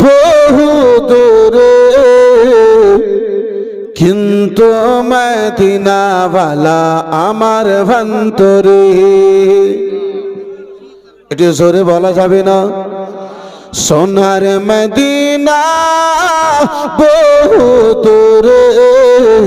বহু দূরে। কিন্তু মদিনাওয়ালা আমার ভন্তরে এটি জোরে বলা যাবে না? সোনার মদিনা বহু দূরে।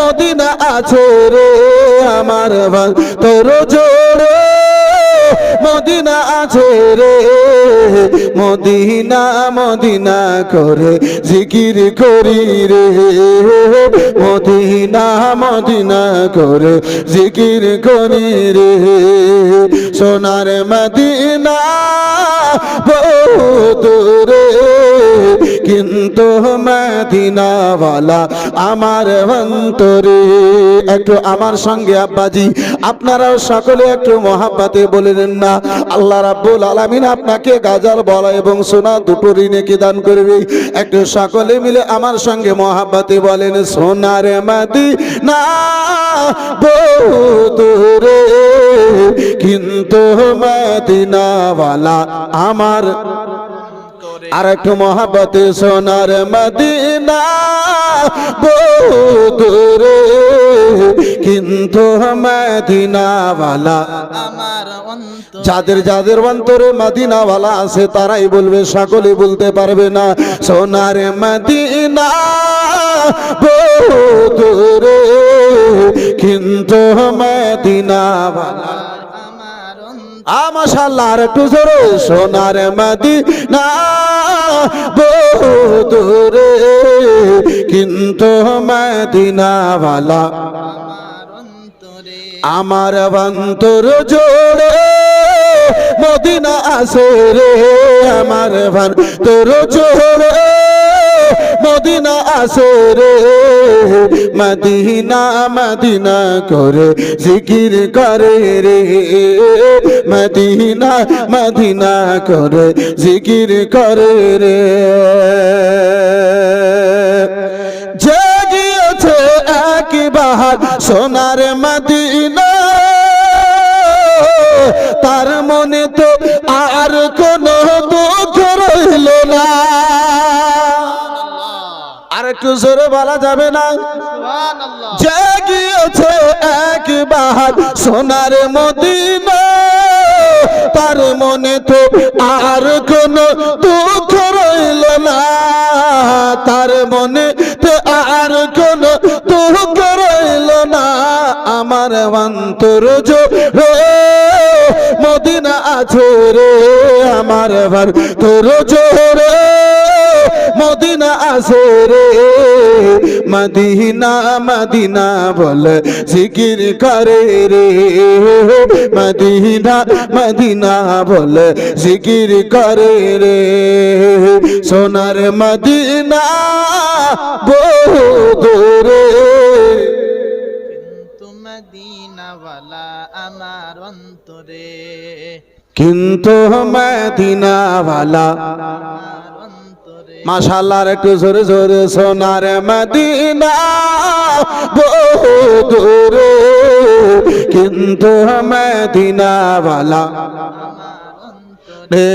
মদিনা আছে রে আমার তোর জোড়ে মদিনা আছে রে। মদিনা মদিনা করে জিকির করি রে। মদিনা মদিনা করে জিকির করি রে। সোনার মদিনা দূরে কিন্তু মদিনাওয়ালা আমার অন্তরে। একটু আমার সঙ্গে আব্বাজি, আপনারাও সকলে একটু মহাব্বাতে বলিলেন না। আল্লাহ রাব্বুল আলামিন আপনাকে গাজার বলা এবং সোনা দুটো ঋণে দান করবে? একটু সকলে মিলে আমার সঙ্গে মহাব্বাতে বলেন, সোনার মদিনা বহু দূরে কিন্তু মদিনাওয়ালা আমার আর একটু মহাবতে সোনার মদিনা। দূরে, কিন্তু মদিনাওয়ালা। যাদের যাদের অন্তরে মদিনাওয়ালা আছে, তারাই বলবে, সকলে বলতে পারবে না, সোনার মদিনা। দূরে, কিন্তু মদিনাওয়ালা। আমার একটু জোরে সোনার মদিনা বহু দূরে, কিন্তু মদিনাওয়ালা আমার বন্তর জোড়ে মদিনা আছে রে আমার ভান তোর জোড়ে মদিনা আছে রে, মদিনা মদিনা করে জিকির করে রে। মদিনা মদিনা করে জিকির করে রে। জেগিয়েছে একবার সোনার মদিনা একটু জোরে বলা যাবে না? জেগিয়েছে একবার সোনার মদিনা। তার মনে তো আর কোনো দুঃখ রইল না। তার মনে তো আর কোনো দুঃখ রইল না। আমার অন্তর জোরে মদিনা আছে রে। আমার তোর জোরে। আছে রে মদিনা মদিনা বল জিকির করে রে। মদিনা মদিনা বল জিকির করে রে। সোনার মদিনা বহু দূরে। কিন্তু মদিনাওয়ালা আমার অন্তরে। কিন্তু মদিনাওয়ালা মাশাল্লাহ একটু জোরে জোরে সোনার মদিনা। বহু দূরে কিন্তু অন্তরে রে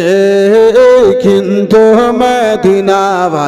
কিন্তু মদিনাওয়ালা।